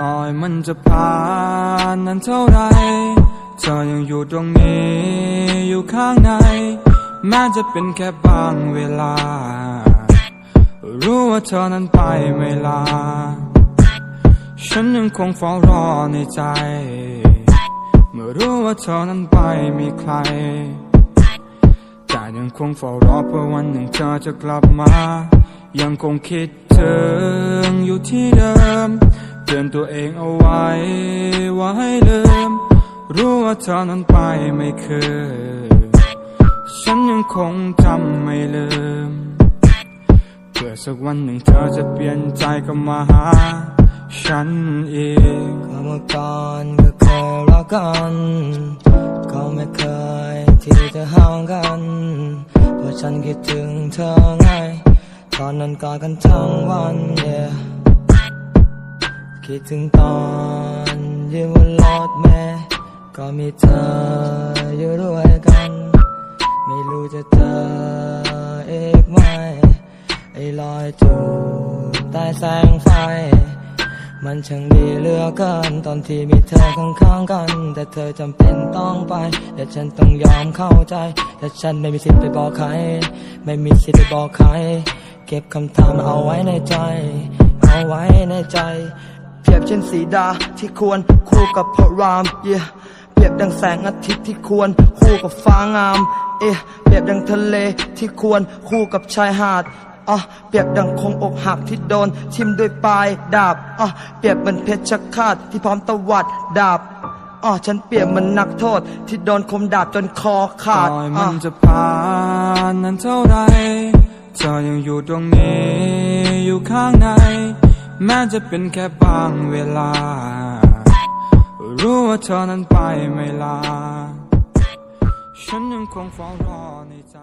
ต่อยมันจะผ่านนั้นเท่าไรเธอยังอยู่ตรงนี้อยู่ข้างในแม้จะเป็นแค่บางเวลา รู้ว่าเธอนั้นไปไม่ลา ฉันยังคงเฝ้ารอในใจ เมื่อรู้ว่าเธอนั้นไปมีใคร แต่ยังคงเฝ้ารอเพื่อวันหนึ่งเธอจะกลับมา ยังคงคิดถึงอยู่ที่เดิม ตือนตัวเองเอาไว้ ว่าให้ลืม รู้ว่าเธอนั้นไปไม่คืนฉันยังคงจำไม่ลืม เพื่อสักวันหนึ่งเธอจะเปลี่ยนใจกลับมาหา ฉันอีกก็เมื่อก่อนก็เคยรักกันก็ไม่เคยที่จะห่างกัน เพราะฉันคิดถึงเธอไง ตอนนั้นกอดกันทั้งวัน yeah คิดถึงตอนยืนบนรถเมล์ก็มีเธออยู่ด้วยกัน ไม่รู้จะเจออีกไหมไอ้รอยจูบใต้แสงไฟ มันช่างดีเหลือเกินตอนที่มีเธอข้างๆกัน แต่เธอจำเป็นต้องไปและฉันต้องยอมเข้าใจ แต่ฉันไม่มีสิทธิ์ไปบอกใคร ไม่มีสิทธิ์ไปบอกใคร เก็บคำถามเอาไว้ในใจ เอาไว้ในใจ รียบเช่นสีดาที่ควรคู่กับพระราม yeah เปรียบดังแสงอาทิตย์ที่ควรคู่กับฟ้างาม เอ๊ะเปรียบดังทะเลที่ควรคู่กับชายหาดอะเปรียบดังคงอกหักที่โดนทิ่มด้วยปลายดาบอะเปรียบเหมันเพชรฆาตที่พร้อมตวัดดาบอะฉันเปรียบเหมันนักโทษ ที่โดนคมดาบจนคอขาดต่อยมันจะผ่านนั้นเท่าไรเธอยังอยู่ตรงนี้อยู่ข้างใน แม้จะเป็นแค่บางเวลา รู้ว่าเธอนั้นไปไม่ลา ฉันยังคงเฝ้ารอในใจ